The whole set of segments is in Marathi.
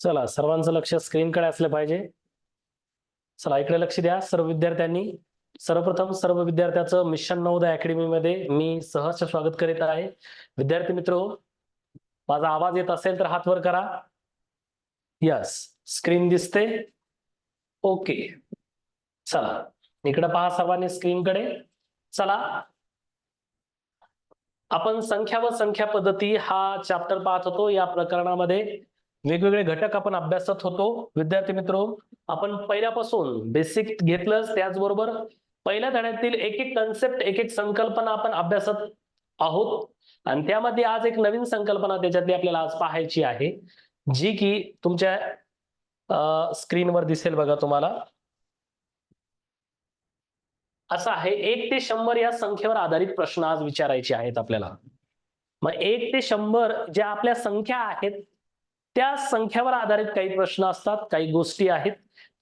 चला सर्वांचं लक्ष स्क्रीनकडे असलं पाहिजे. चला इकडे लक्ष द्या. सर्व विद्यार्थ्यांनी सर्वप्रथम सर्व विद्यार्थ्याचं मिशन नवोदय अकॅडमीमध्ये मी सहर्ष स्वागत करीत आहे. विद्यार्थी मित्र हो, माझा आवाज येत असेल तर हात वर करा. यस स्क्रीन दिसते. ओके चला इकडे पहा सर्वांनी स्क्रीनकडे चला. आपण संख्या व संख्या पद्धती हा चॅप्टर पाहत होतो या प्रकरणामध्ये. वेगवेगळे घटक आपण अभ्यासत होतो. विद्यार्थी मित्र आपण पहिल्यापासून बेसिक घेतलंच त्याचबरोबर पहिल्या धड्यातील एक एक कन्सेप्ट एक एक संकल्पना आपण अभ्यासत आहोत. आणि त्यामध्ये आज एक नवीन संकल्पना त्याच्यातली आपल्याला आज पाहायची आहे जी की तुमच्या स्क्रीनवर दिसेल बघा तुम्हाला. असं आहे एक ते शंभर या संख्येवर आधारित प्रश्न आज विचारायचे आहेत आपल्याला. मग एक ते शंभर ज्या आपल्या संख्या आहेत त्या संख्यावर आधारित काही प्रश्न असतात काही गोष्टी आहेत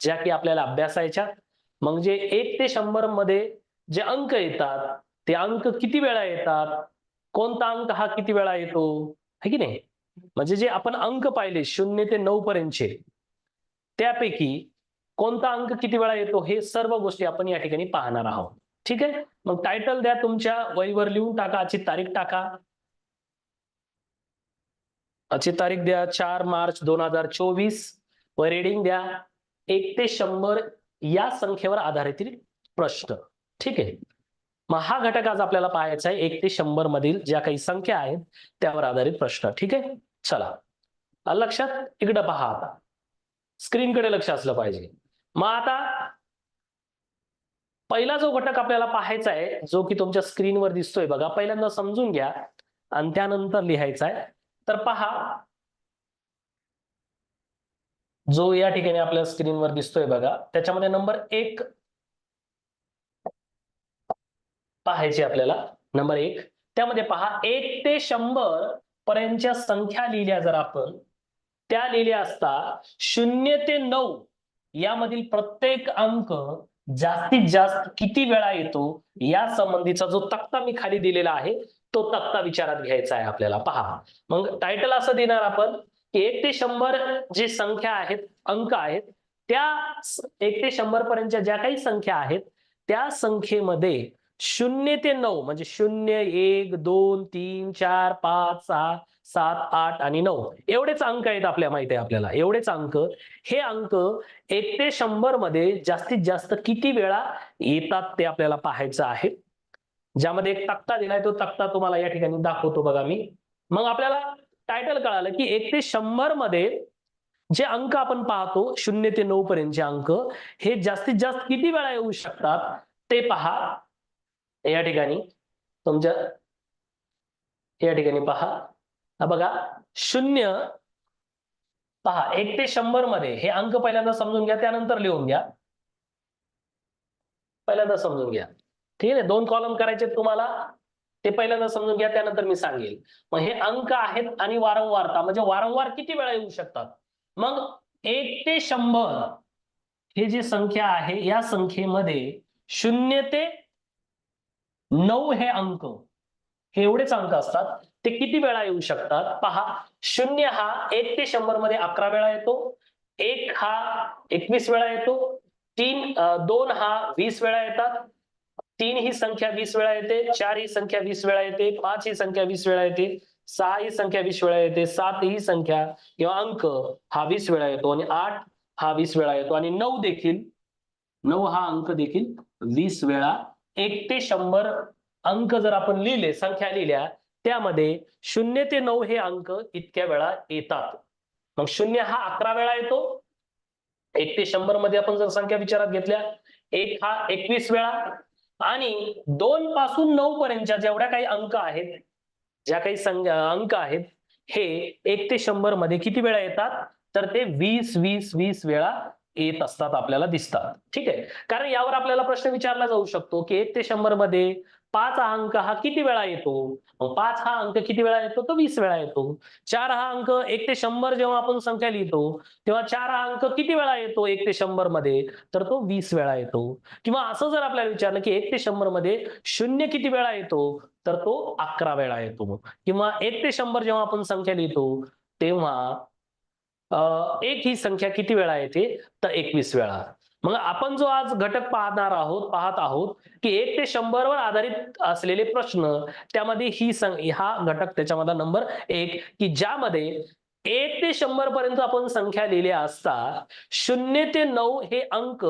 ज्या की आपल्याला अभ्यासायच्या म्हणजे एक ते शंभरमध्ये जे अंक येतात ते अंक किती वेळा येतात? कोणता अंक हा किती वेळा येतो? है की नाही? म्हणजे जे आपण अंक पाहिले शून्य ते नऊ पर्यंतचे त्यापैकी कोणता अंक किती वेळा येतो हे सर्व गोष्टी आपण या ठिकाणी पाहणार आहोत. ठीक आहे? मग टायटल द्या तुमच्या वहीवर लिहून टाका आजची तारीख टाका. आजची तारीख द्या चार मार्च दोन हजार चोवीस. व रेडिंग द्या. एक ते शंभर या संख्येवर आधारित प्रश्न. ठीक आहे? मग हा घटक आज आपल्याला पाहायचा आहे. एक ते शंभर मधील ज्या काही संख्या आहेत त्यावर आधारित प्रश्न. ठीक आहे? चला. लक्षात? इकडं पहा आता. स्क्रीनकडे लक्ष असलं पाहिजे. मग आता पहिला जो घटक आपल्याला पाहायचा आहे जो की तुमच्या स्क्रीनवर दिसतोय बघा पहिल्यांदा समजून घ्या. आणि त्यानंतर लिहायचा आहे. तर पहा. जो या ठिकाणी आपल्या स्क्रीनवर दिसतोय बघा त्याच्यामध्ये नंबर एक पाहायचे आपल्याला. नंबर एक. त्यामध्ये पहा एक ते शंभर पर्यंतच्या संख्या लिहिल्या जर आपण त्या लिहिल्या असता शून्य ते नऊ यामधील प्रत्येक अंक जास्तीत जास्त किती वेळा येतो या संबंधीचा जो तक्ता मी खाली दिलेला आहे तो तक्ता विचारात घ्यायचा आहे आपल्याला. पहा. मग टायटल असं देणार आपण की एक ते शंभर जे संख्या आहेत अंक आहेत त्या एक ते शंभर पर्यंतच्या ज्या काही संख्या आहेत त्या संख्येमध्ये शून्य ते नऊ म्हणजे शून्य एक दोन तीन चार पाच सहा सात आठ आणि नऊ. एवढेच अंक आहेत आपल्या माहिती आहे आपल्याला. एवढेच अंक. हे अंक एक ते शंभरमध्ये जास्तीत जास्त किती वेळा येतात ते आपल्याला पाहायचं आहे? ज्यामध्ये एक तक्ता दिलाय तो तक्ता तुम्हाला या ठिकाणी दाखवतो बघा मी. मग आपल्याला टायटल कळालं की एक ते शंभरमध्ये जे अंक आपण पाहतो शून्य ते नऊ पर्यंतचे अंक हे जास्तीत जास्त किती वेळा येऊ शकतात? ते पहा. या ठिकाणी. तुमच्या या ठिकाणी पहा. बघा. शून्य. पहा. एक ते शंभरमध्ये. हे अंक पहिल्यांदा समजून घ्या त्यानंतर लिहून घ्या. पहिल्यांदा समजून घ्या. ठीक आहे दोन कॉलम करायचे तुम्हाला. ते पहिल्यांदा समजून घ्या त्यानंतर मी सांगेल. मग हे अंक आहेत आणि वारंवारता. म्हणजे वारंवार किती वेळा येऊ शकतात? मग एक ते शंभर हे जी संख्या आहे या संख्येमध्ये शून्य ते नऊ हे अंक. हे एवढेच अंक असतात. ते किती वेळा येऊ शकतात? पहा शून्य हा एक ते शंभरमध्ये अकरा वेळा येतो. एक हा एकवीस वेळा येतो. तीन दोन हा वीस वेळा येतात. तीन ही संख्या वीस वेळा येते चार ही संख्या वीस वेळा येते पाच ही संख्या वीस वेळा येते सहा ही संख्या वीस वेळा येते सात ही संख्या किंवा अंक हा वीस वेळा येतो आणि आठ हा वीस वेळा येतो. आणि नऊ देखील नऊ हा अंक देखील वीस वेळा एक ते शंभर अंक जर आपण लिहिले संख्या लिहिल्या त्यामध्ये शून्य ते नऊ हे अंक इतक्या वेळा येतात. मग शून्य हा अकरा वेळा येतो. एक ते शंभरमध्ये आपण जर संख्या विचारात घेतल्या एक हा एकवीस वेळा आणि दोन पासून नऊ पर्यंतच्या जेवढ्या काही अंक आहेत ज्या काही अंक आहेत हे एक ते शंभरमध्ये किती वेळा येतात? तर ते वीस वीस वीस वेळा येत असतात आपल्याला दिसतात. ठीक आहे? कारण यावर आपल्याला प्रश्न विचारला जाऊ शकतो की एक ते शंभरमध्ये पाच हा अंक हा किती वेळा येतो? पाच हा अंक किती वेळा येतो? तो वीस वेळा येतो. चार हा अंक एक ते शंभर जेव्हा आपण संख्या लिहितो तेव्हा चार हा अंक किती वेळा येतो? एक ते शंभरमध्ये. तर तो वीस वेळा येतो. किंवा असं जर आपल्याला विचारलं की एक ते शंभरमध्ये शून्य किती वेळा येतो? तर तो अकरा वेळा येतो. किंवा एक ते शंभर जेव्हा आपण संख्या लिहितो तेव्हा एक ही संख्या किती वेळा येते? तर एकवीस वेळा. मग आपण जो आज घटक पाहणार आहोत पाहत आहोत की एक ते शंभर वर आधारित असलेले प्रश्न त्यामध्ये ही हा घटक त्याच्यामधला नंबर एक की ज्यामध्ये एक ते शंभर पर्यंत आपण संख्या लिहिल्या असता शून्य ते नऊ हे अंक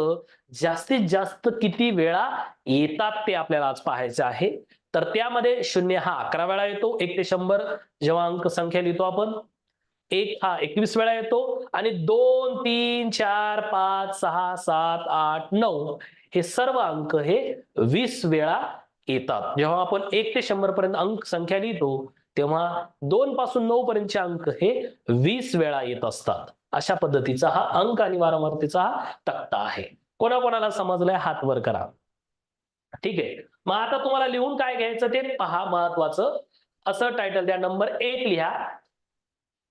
जास्तीत जास्त किती वेळा येतात ते आपल्याला आज पाहायचं आहे. तर त्यामध्ये शून्य हा अकरा वेळा येतो एक ते शंभर जेव्हा अंक संख्या लिहितो आपण एक हा एकवीस वेळा येतो आणि दोन तीन चार पाच सहा सात आठ नऊ हे सर्व अंक हे वीस वेळा येतात. जेव्हा आपण एक ते शंभर पर्यंत अंक संख्या लिहितो तेव्हा दोन पासून नऊ पर्यंतचे अंक हे वीस वेळा येत असतात. अशा पद्धतीचा हा अंक आणि वारंवारतेचा हा तक्ता आहे. कोणाकोणाला समजलाय हात वर करा. ठीक आहे. मग आता तुम्हाला लिहून काय घ्यायचं ते पहा महत्वाचं. असं टायटल द्या. नंबर एक लिहा.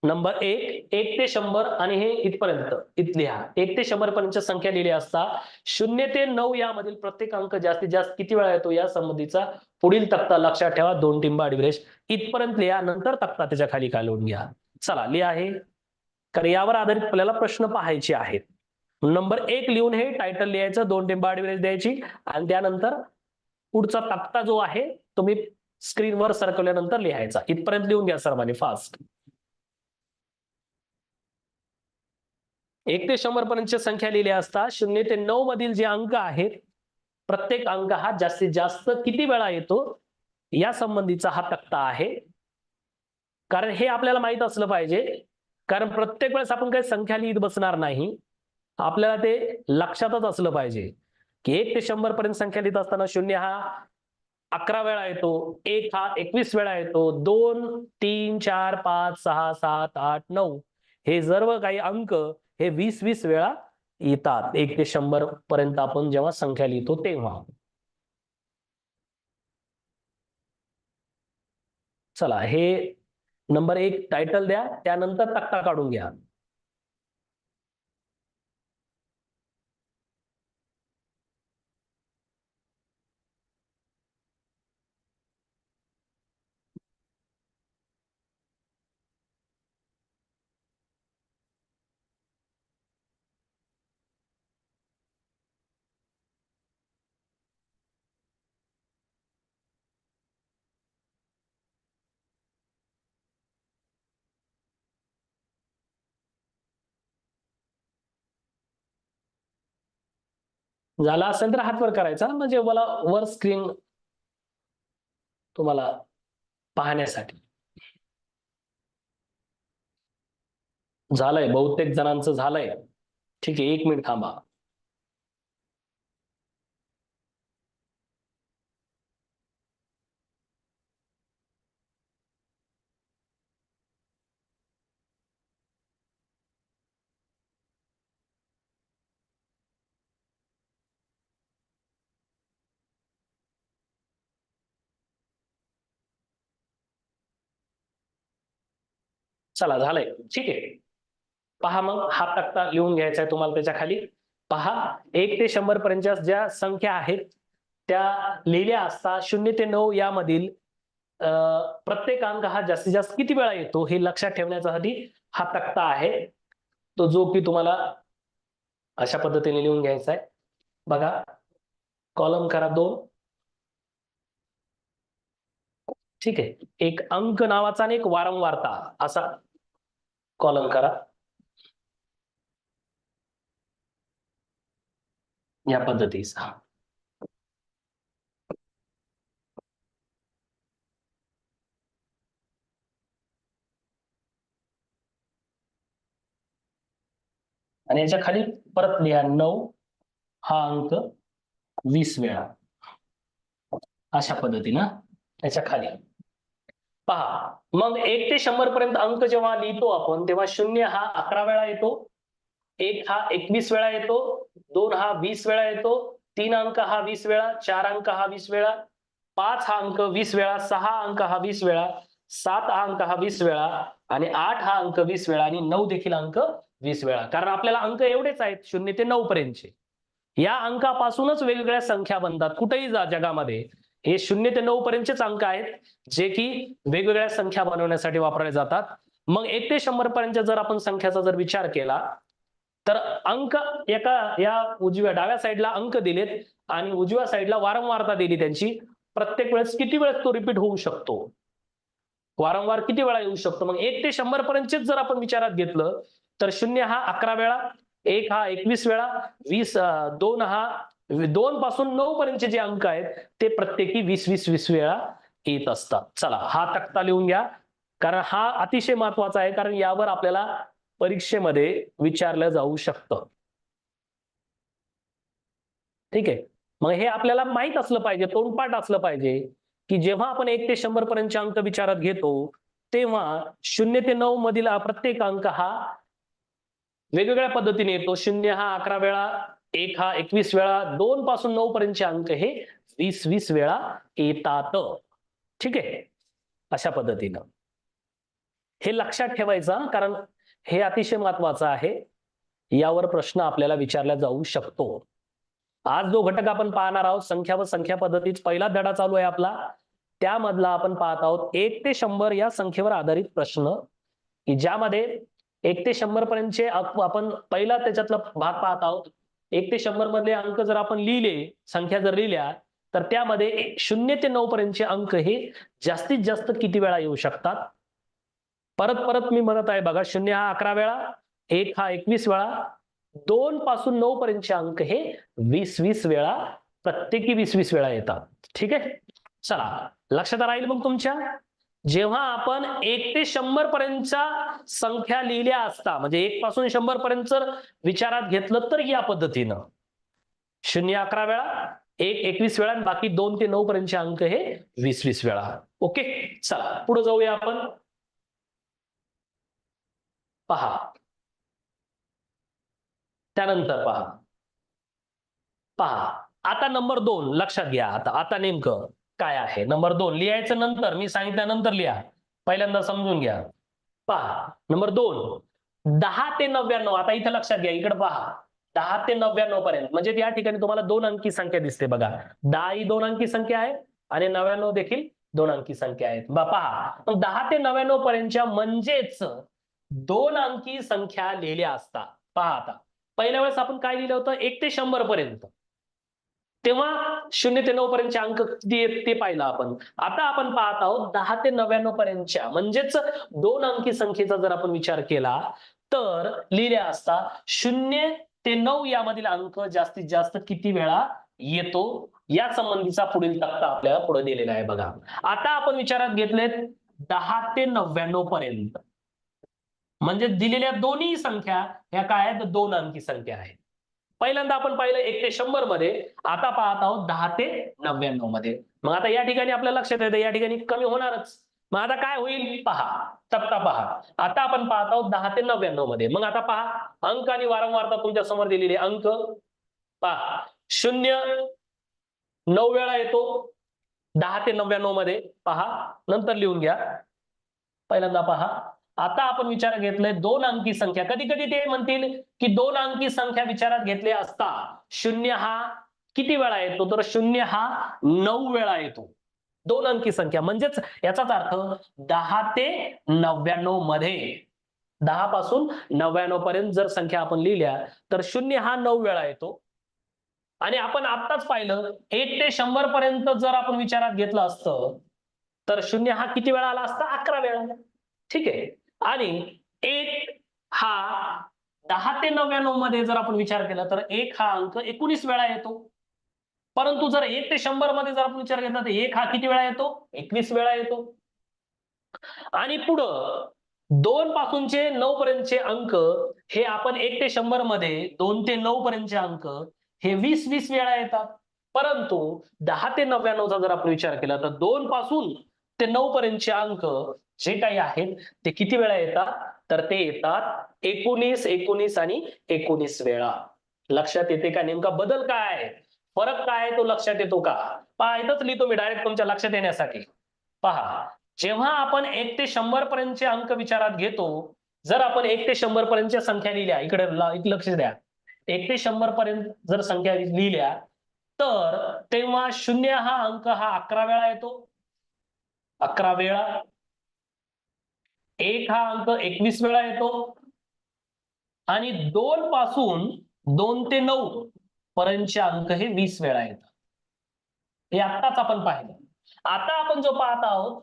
नंबर एक एक ते शंभर आणि हे इथपर्यंत इथ लिहा एक ते शंभर पर्यंतच्या संख्या लिहिल्या असता शून्य ते नऊ यामधील प्रत्येक अंक जास्तीत जास्त किती वेळा येतो या संबंधीचा पुढील तक्ता लक्षात ठेवा. दोन टिंबा अडिब्रेश इथपर्यंत लिहा नंतर तक्ता त्याच्याखाली कालवून घ्या. चला लिहा हे. कारण यावर आधारित आपल्याला प्रश्न पाहायचे आहेत. नंबर एक लिहून हे टायटल लिहायचं दोन टिंबा अडिब्रेश द्यायची आणि त्यानंतर पुढचा तक्ता जो आहे तुम्ही स्क्रीनवर सरकवल्यानंतर लिहायचा. इथपर्यंत लिहून घ्या सर्वांनी फास्ट एक ते शंभर पर्यंतच्या संख्या लिहिल्या असता शून्य ते नऊ मधील जे अंक आहेत प्रत्येक अंक हा जास्तीत जास्त किती वेळा येतो? या संबंधीचा हा तक्ता आहे. कारण हे आपल्याला माहीत असलं पाहिजे. कारण प्रत्येक वेळेस आपण काही संख्या लिहित बसणार नाही. आपल्याला ते लक्षातच असलं पाहिजे. की एक ते शंभर पर्यंत संख्या लिहित असताना शून्य हा अकरा वेळा येतो एक हा एकवीस वेळा येतो दोन तीन चार पाच सहा सात आठ नऊ. हे सर्व काही अंक हे वीस वीस वेळा येतात. एक ते शंभर पर्यंत आपण जेव्हा संख्या लिहितो तेव्हा. चला हे नंबर एक टायटल द्या त्यानंतर तक्ता काढून घ्या. झाला असेल तर हात वर करायचा. म्हणजे मला वर स्क्रीन तुम्हाला पाहण्यासाठी. झालंय बहुतेक जणांचं झालंय. ठीक आहे एक मिनिट थांबा. चला झालंय. ठीक आहे. पहा मग हा तक्ता लिहून घ्यायचा आहे तुम्हाला त्याच्याखाली. पहा एक ते शंभर पर्यंतच्या ज्या संख्या आहेत त्या लिहिल्या असता शून्य ते नऊ यामधील प्रत्येक अंक हा जास्तीत जास्त किती वेळा येतो हे लक्षात ठेवण्यासाठी हा तक्ता आहे. तो जो की तुम्हाला अशा पद्धतीने लिहून घ्यायचा आहे. बघा कॉलम करा दोन. ठीक आहे. एक अंक नावाचा आणि एक वारंवारता. असा कॉलम करा. या पद्धतीचा आणि याच्या खाली परत लिहा. नऊ हा अंक वीस वेळा. अशा पद्धतीनं याच्या खाली. पहा मग एक ते शंभर पर्यंत अंक जेव्हा लिहितो आपण तेव्हा शून्य हा अकरा वेळा येतो एक हा एकवीस वेळा येतो दोन हा वीस वेळा येतो तीन अंक हा वीस वेळा चार अंक हा वीस वेळा पाच हा अंक वीस वेळा सहा अंक हा वीस वेळा सात हा अंक हा वीस वेळा आणि आठ हा अंक वीस वेळा आणि नऊ देखील अंक वीस वेळा. कारण आपल्याला अंक एवढेच आहेत शून्य ते नऊ पर्यंतचे. या अंकापासूनच वेगवेगळ्या संख्या बनतात. कुठेही जा जगामध्ये. हे शून्य ते नऊ पर्यंतचेच अंक आहेत जे की वेगवेगळ्या संख्या बनवण्यासाठी वापरले जातात. मग एक ते शंभर पर्यंत जर आपण संख्याचा जर विचार केला तर अंक एका या उजव्या डाव्या साईडला अंक दिलेत आणि उजव्या साईडला वारंवारता दिली त्यांची. प्रत्येक वेळेस किती वेळेस तो रिपीट होऊ शकतो? वारंवार किती वेळा येऊ शकतो? मग एक ते शंभर पर्यंतचेच जर आपण विचारात घेतलं तर शून्य हा अकरा वेळा एक हा एकवीस वेळा वीस दोन हा म्हणजे दोन पासून नऊ पर्यंतचे जे अंक आहेत ते प्रत्येकी वीस वीस वीस वेळा येत असतात. चला हा तक्ता लिहून घ्या. कारण हा अतिशय महत्त्वाचा आहे कारण यावर आपल्याला परीक्षेमध्ये विचारलं जाऊ शकतं. ठीक आहे? मग हे आपल्याला माहीत असलं पाहिजे तोंडपाठ असलं पाहिजे की जेव्हा आपण एक ते शंभर पर्यंतचे अंक विचारात घेतो तेव्हा शून्य ते नऊ मधील प्रत्येक अंक हा वेगवेगळ्या पद्धतीने येतो. शून्य हा अकरा वेळा एक हा एकवीस वेळा दोन पासून नऊ पर्यंतचे अंक हे वीस वीस वेळा येतात. ठीक आहे? अशा पद्धतीनं. हे लक्षात ठेवायचं कारण हे अतिशय महत्वाचं आहे. यावर प्रश्न आपल्याला विचारला जाऊ शकतो. आज जो घटक आपण पाहणार आहोत संख्या व संख्या पद्धतीत पहिला धडा चालू आहे आपला. त्यामधला आपण पाहत आहोत एक ते शंभर या संख्येवर आधारित प्रश्न की ज्यामध्ये एक ते शंभर पर्यंतचे आपण पहिला त्याच्यातला भाग पाहत आहोत एक ते शंभर मधले अंक जर आपण लिहिले संख्या जर लिहिल्या तर त्यामध्ये शून्य ते नऊ पर्यंतचे अंक हे जास्तीत जास्त किती वेळा येऊ शकतात? परत परत मी म्हणत आहे बघा शून्य हा अकरा वेळा एक हा एकवीस वेळा दोन पासून नऊ पर्यंतचे अंक हे वीस वीस वेळा प्रत्येकी वीस वीस वेळा येतात. ठीक आहे? चला लक्षात राहील मग तुमच्या? जेव्हा आपण एक ते शंभर पर्यंतच्या संख्या लिहिल्या असता म्हणजे एक पासून शंभर पर्यंत जर विचारात घेतलं तर या पद्धतीनं. शून्य अकरा वेळा एक एकवीस वेळा आणि बाकी दोन ते नऊ पर्यंतचे अंक हे वीस वीस वेळा. ओके? चला पुढे जाऊया आपण. पहा. त्यानंतर पहा. पहा. आता नंबर दोन लक्षात घ्या. आता आता नेमकं. काय आहे? नंबर दोन लिहायचं नंतर मी सांगितल्यानंतर लिहा. पहिल्यांदा समजून घ्या. पहा नंबर दोन. दहा ते नव्याण्णव आता इथं लक्षात घ्या इकडे पहा. दहा ते नव्याण्णव पर्यंत म्हणजे या ठिकाणी तुम्हाला दोन अंकी संख्या दिसते बघा. दहा ही दोन अंकी संख्या आहे आणि नव्याण्णव देखील दोन अंकी संख्या आहेत. बा पहा. दहा ते नव्याण्णव पर्यंतच्या म्हणजेच दोन अंकी संख्या लिहिल्या असता. पहा आता. पहिल्या वेळेस आपण काय लिहिलं होतं? एक ते शंभर पर्यंत. तेव्हा शून्य ते नऊ पर्यंतचे अंक किती आहेत ते पाहिलं आपण. आता आपण पाहत आहोत दहा ते नव्याण्णव पर्यंतच्या म्हणजेच दोन अंकी संख्येचा जर आपण विचार केला तर लिहिल्या असता शून्य ते नऊ यामधील अंक जास्तीत जास्त किती वेळा येतो? या संबंधीचा पुढील तक्ता आपल्याला पुढे दिलेला आहे बघा. आता आपण विचारात घेतलेत दहा ते नव्याण्णव पर्यंत. म्हणजे दिलेल्या दोन्ही संख्या ह्या काय आहेत? दोन अंकी संख्या आहेत. पहिल्यांदा आपण पाहिलं एक ते शंभरमध्ये आता पाहत आहोत दहा ते नव्याण्णवमध्ये. मग आता या ठिकाणी आपल्या लक्षात येतं या ठिकाणी कमी होणारच. मग आता काय होईल? पहा तक्ता पहा. आता आपण पाहत आहोत दहा ते नव्याण्णवमध्ये. मग आता पहा अंक आणि वारंवारता तुमच्यासमोर दिलेली अंक. पहा शून्य नऊ वेळा येतो. दहा ते नव्याण्णवमध्ये. पहा नंतर लिहून घ्या. पहिल्यांदा पहा आता आपण विचारात घेतलंय दोन अंकी संख्या. कधी कधी ते म्हणतील की दोन अंकी संख्या विचारात घेतले असता शून्य हा किती वेळा येतो? तर शून्य हा नऊ वेळा येतो. दोन अंकी संख्या. म्हणजेच याचाच अर्थ दहा ते नव्याण्णवमध्ये. दहा पासून नव्याण्णव पर्यंत जर संख्या आपण लिहिल्या तर शून्य हा नऊ वेळा येतो. आणि आपण आत्ताच पाहिलं एक ते शंभर पर्यंत जर आपण विचारात घेतलं असतं तर शून्य हा किती वेळा आला असता? अकरा वेळा. ठीक आहे. आणि एक हा दहा ते नव्याण्णवमध्ये जर आपण विचार केला तर एक हा अंक एकोणीस वेळा येतो. परंतु जर एक ते शंभरमध्ये जर आपण विचार केला तर एक हा किती वेळा येतो? एकवीस वेळा येतो. आणि पुढं दोन पासूनचे नऊ पर्यंतचे अंक हे आपण एक ते शंभरमध्ये दोन ते नऊ पर्यंतचे अंक हे वीस वीस वेळा येतात. परंतु दहा ते नव्याण्णवचा जर आपण विचार केला तर दोन पासून ते नऊ पर्यंतचे अंक जे काही आहेत ते किती वेळा येतात? तर ते येतात एकोणीस एकोणीस आणि एकोणीस वेळा. लक्षात येते का नेमका बदल काय? फरक काय तो लक्षात येतो का? पहा इथंच लिहितो मी डायरेक्ट तुमच्या लक्षात येण्यासाठी. पहा जेव्हा आपण एक ते शंभर पर्यंतचे अंक विचारात घेतो जर आपण एक ते शंभर पर्यंतच्या संख्या लिहिल्या इकडे ल- लक्ष द्या. एक ते शंभर पर्यंत जर संख्या लिहिल्या तर तेव्हा शून्य हा अंक हा अकरा वेळा येतो. अकरा वेळा एक हा अंक एकवीस वेळा येतो. आणि दोन पासून दोन ते नऊ पर्यंतचे अंक हे वीस वेळा येतात. हे आत्ताच आपण पाहिलं. आता आपण जो पाहत आहोत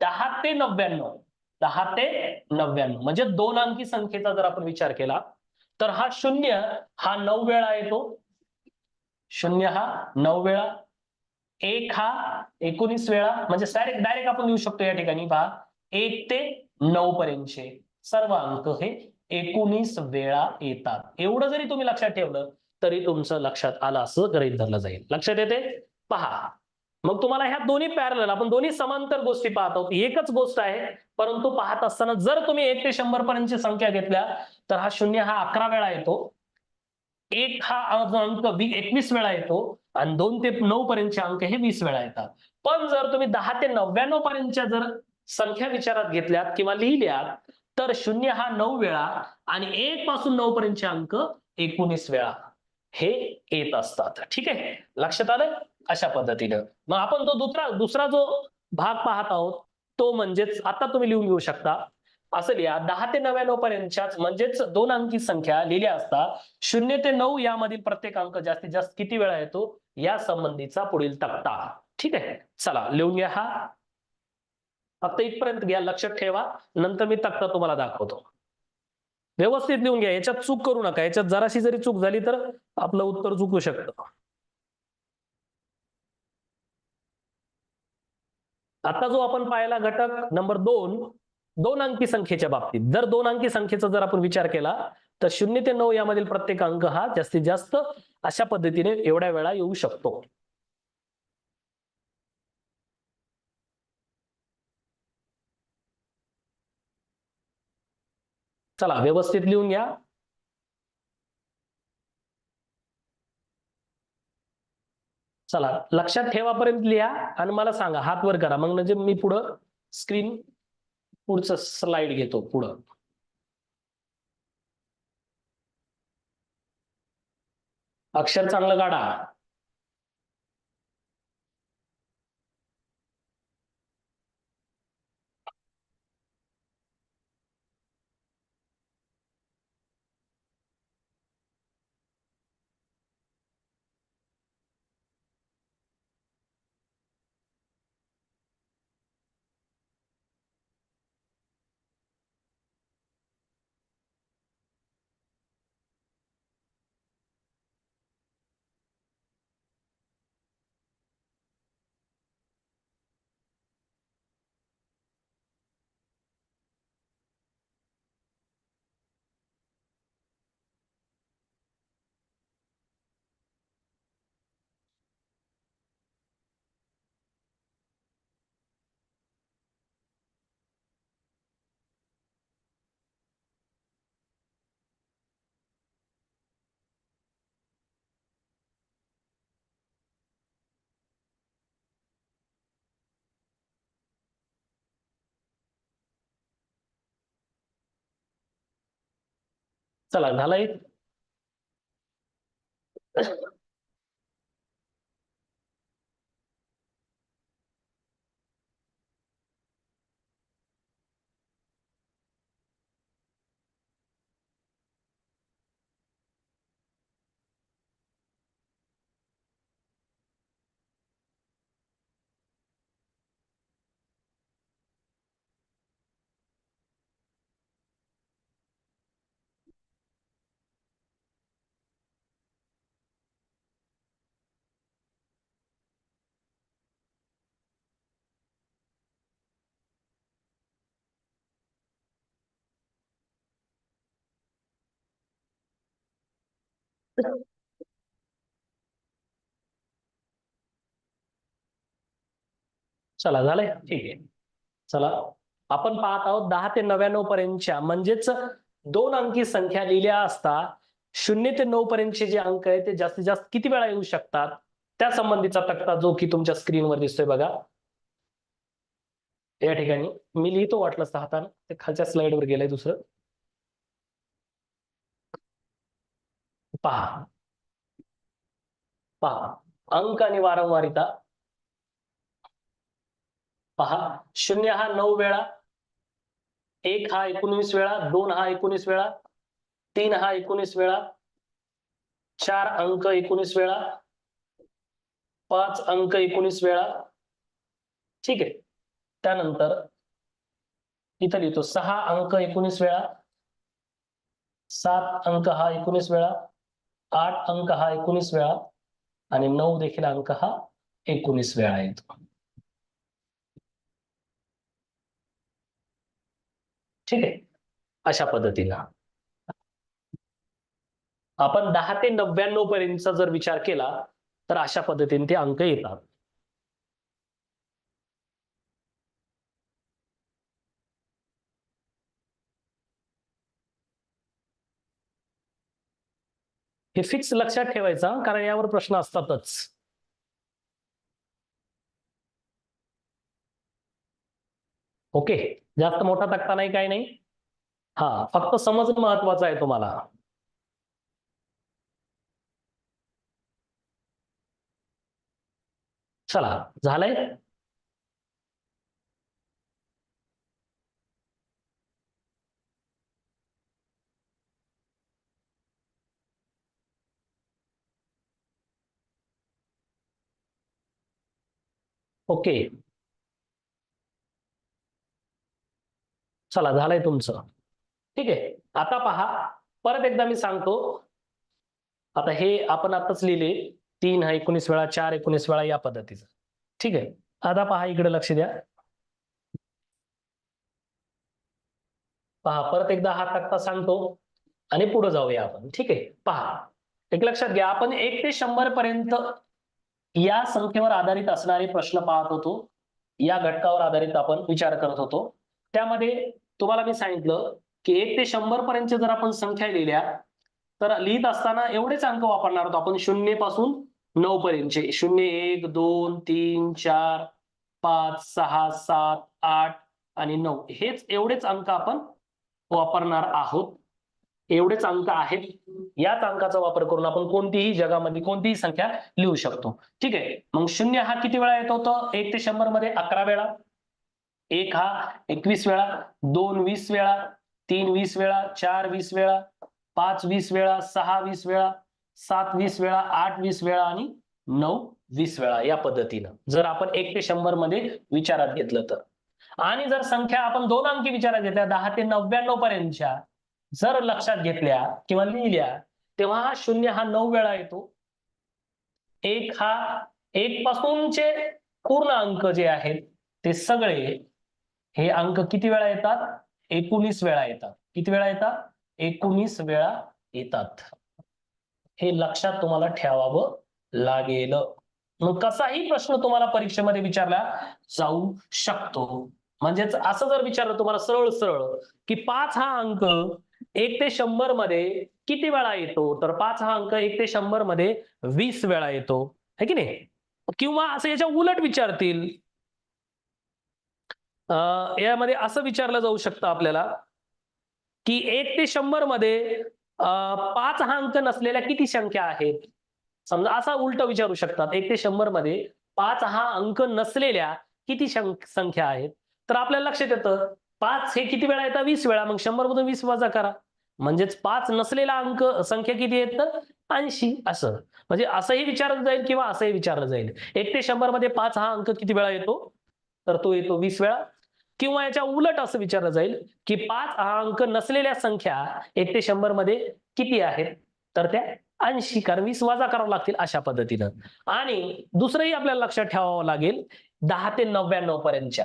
दहा ते नव्याण्णव दहा ते नव्याण्णव. म्हणजे दोन अंकी संख्येचा जर आपण विचार केला तर हा शून्य हा नऊ वेळा येतो. शून्य हा नऊ वेळा एक हा एकोणीस वेळा. म्हणजे डायरेक्ट डायरेक्ट आपण लिहू शकतो या ठिकाणी. पहा एक ते नऊ पर्यंतचे सर्व अंक हे एकोणीस वेळा येतात. एवढं जरी तुम्ही लक्षात ठेवलं तरी तुमचं लक्षात आलं असं गृहीत धरलं जाईल. लक्षात येते? पहा. मग तुम्हाला ह्या दोन्ही पॅरल आपण दोन्ही समांतर गोष्टी पाहत. आहोत एकच गोष्ट आहे परंतु पाहत असताना जर तुम्ही एक ते शंभर पर्यंतची संख्या घेतल्या तर हा शून्य हा अकरा वेळा येतो. एक हा अंक एकवीस वेळा येतो आणि दोन ते नऊ पर्यंतचे अंक हे वीस वेळा येतात. पण जर तुम्ही दहा ते नव्याण्णव पर्यंतच्या जर संख्या विचारात घेतल्यात किंवा लिहिल्यात तर शून्य हा नऊ वेळा आणि एक पासून नऊ पर्यंतचे अंक एकोणीस वेळा. हे येत असतात. ठीक आहे? लक्षात आलं अशा पद्धतीनं. मग आपण तो दुसरा दुसरा जो भाग पाहत आहोत तो म्हणजेच आता तुम्ही लिहून घेऊ शकता. असं लिहा दहा ते नव्याण्णव पर्यंतच्याच म्हणजेच दोन अंकी संख्या लिहिल्या असता शून्य ते नऊ यामधील प्रत्येक अंक जास्तीत जास्त किती वेळा येतो? या संबंधीचा पुढील तक्ता. ठीक आहे? चला लिहून घ्या हा. फक्त इथपर्यंत घ्या लक्षात ठेवा. नंतर मी तक्ता तुम्हाला दाखवतो. व्यवस्थित लिहून घ्या. याच्यात चूक करू नका. याच्यात जराशी जरी चूक झाली तर आपलं उत्तर चुकू शकतं. आता जो आपण पाहिला घटक नंबर दोन दोन अंकी संख्येच्या बाबतीत. जर दोन अंकी संख्येचा जर आपण विचार केला तर शून्य ते नऊ यामधील प्रत्येक अंक हा जास्तीत जास्त अशा पद्धतीने एवढ्या वेळा येऊ शकतो. चला व्यवस्थित लिहून घ्या. चला लक्षात ठेवापर्यंत लिहा आणि मला सांगा हात वर करा. मग म्हणजे मी पुढं स्क्रीन पुढचं स्लाइड घेतो पुढं. अक्षर चांगलं काढा. चला झालंय. चला झालंय. ठीक आहे. चला आपण पाहत आहोत दहा ते नव्याण्णव पर्यंतच्या म्हणजेच दोन अंकी संख्या लिहिल्या असता शून्य ते नऊ पर्यंतचे जे अंक आहेत ते जास्तीत जास्त किती वेळा येऊ शकतात? त्या संबंधीचा तक्ता जो की तुमच्या स्क्रीनवर दिसतोय बघा. या ठिकाणी. मी लिहितो वाटलं असतं ते खालच्या स्लाइडवर गेलंय दुसरं. पहा. पहा. अंक आणि वारंवारिता. पहा. शून्य हा नऊ वेळा. एक हा एकोणवीस वेळा. दोन हा एकोणीस वेळा. तीन हा एकोणीस वेळा. चार अंक एकोणीस वेळा. पाच अंक एकोणीस वेळा. ठीक आहे. त्यानंतर इथं लिहितो. सहा अंक एकोणीस वेळा. सात अंक हा एकोणीस वेळा. आठ अंक हा एकोणीस वेळा आणि नऊ देखील अंक हा एकोणीस वेळा येतो ठीक आहे. अशा पद्धतीनं. आपण दहा ते नव्याण्णव पर्यंतचा जर विचार केला तर अशा पद्धतीने ते अंक येतात. हे फिक्स लक्षात ठेवायचा कारण यावर प्रश्न असतातच. ओके जास्त मोठा तक्ता नाही काही नाही. हा फक्त समजणं महत्वाचं आहे तुम्हाला. चला झालंय? ओके. चला झालंय तुमचं. ठीक आहे. आता पहा. परत एकदा मी सांगतो. आता हे आपण आताच लिहिले. तीन हा एकोणीस वेळा चार एकोणीस वेळा या पद्धतीचं. ठीक आहे. आता पहा इकडे लक्ष द्या. पहा परत एकदा हा तक्ता सांगतो. आणि पुढे जाऊया आपण. ठीक आहे. पहा. एक लक्षात घ्या. आपण एक ते शंभर पर्यंत या संख्येवर आधारित असणारे प्रश्न पाहत होतो. या घटकावर आधारित आपण विचार करत होतो. त्यामध्ये तुम्हाला मी सांगितलं की एक ते शंभर पर्यंत जर आपण संख्या लिहिल्या तर लिहित असताना एवढेच अंक वापरणार होतो आपण शून्यपासून नऊ पर्यंतचे. शून्य एक दोन तीन चार पाच सहा सात आठ आणि नऊ. हेच एवढेच अंक आपण वापरणार आहोत. एवढेच अंक आहेत याच अंकाचा वापर करून आपण कोणतीही जगामध्ये कोणतीही संख्या लिहू शकतो. ठीक आहे? मग शून्य हा किती वेळा येतो तर एक ते शंभरमध्ये अकरा वेळा एक हा एकवीस वेळा दोन वीस वेळा तीन वीस वेळा चार वीस वेळा पाच वीस वेळा सहा वीस वेळा सात वीस वेळा आठ वीस वेळा आणि नऊ वीस वेळा या पद्धतीनं. जर आपण एक ते शंभरमध्ये विचारात घेतलं तर. आणि जर संख्या आपण दोन अंकी विचारात घेतल्या दहा ते नव्याण्णव पर्यंतच्या जर लक्षात घेतल्या किंवा लिहिल्या तेव्हा हा शून्य हा नऊ वेळा येतो. एक हा एक पासूनचे पूर्ण अंक जे आहेत ते सगळे हे अंक किती वेळा येतात? एकोणीस वेळा येतात. किती वेळा येतात? एकोणीस वेळा येतात. हे लक्षात तुम्हाला ठेवावं लागेल. मग कसाही प्रश्न तुम्हाला परीक्षेमध्ये विचारला जाऊ शकतो. म्हणजेच असं जर विचारलं तुम्हाला सरळ सरळ की पाच हा अंक एक ते शंभरमध्ये किती वेळा येतो? तर पाच हा अंक एक ते शंभरमध्ये वीस वेळा येतो. है की नाही? किंवा असं याच्या उलट विचारतील. यामध्ये असं विचारलं जाऊ शकतं आपल्याला की एक ते शंभरमध्ये पाच हा अंक नसलेल्या किती संख्या आहेत? समजा असा उलट विचारू शकतात. एक ते शंभरमध्ये पाच हा अंक नसलेल्या किती संख्या आहेत? तर आपल्याला लक्षात येतं. पाच हे किती वेळा येतात? वीस वेळा. मग शंभर मधून वीस वजा करा. म्हणजेच पाच नसलेला अंक संख्या किती येत तर? ऐंशी असं. म्हणजे असंही विचारलं जाईल किंवा असंही विचारलं जाईल. एक ते शंभरमध्ये पाच हा अंक किती वेळा येतो? तर तो येतो वीस वेळा. किंवा याच्या उलट असं विचारलं जाईल की पाच हा अंक नसलेल्या संख्या एक ते शंभरमध्ये किती आहेत? तर त्या ऐंशी. कारण वीस वाजा करावं लागतील अशा पद्धतीनं. आणि दुसरंही आपल्याला लक्षात ठेवावं लागेल दहा ते नव्याण्णव पर्यंतच्या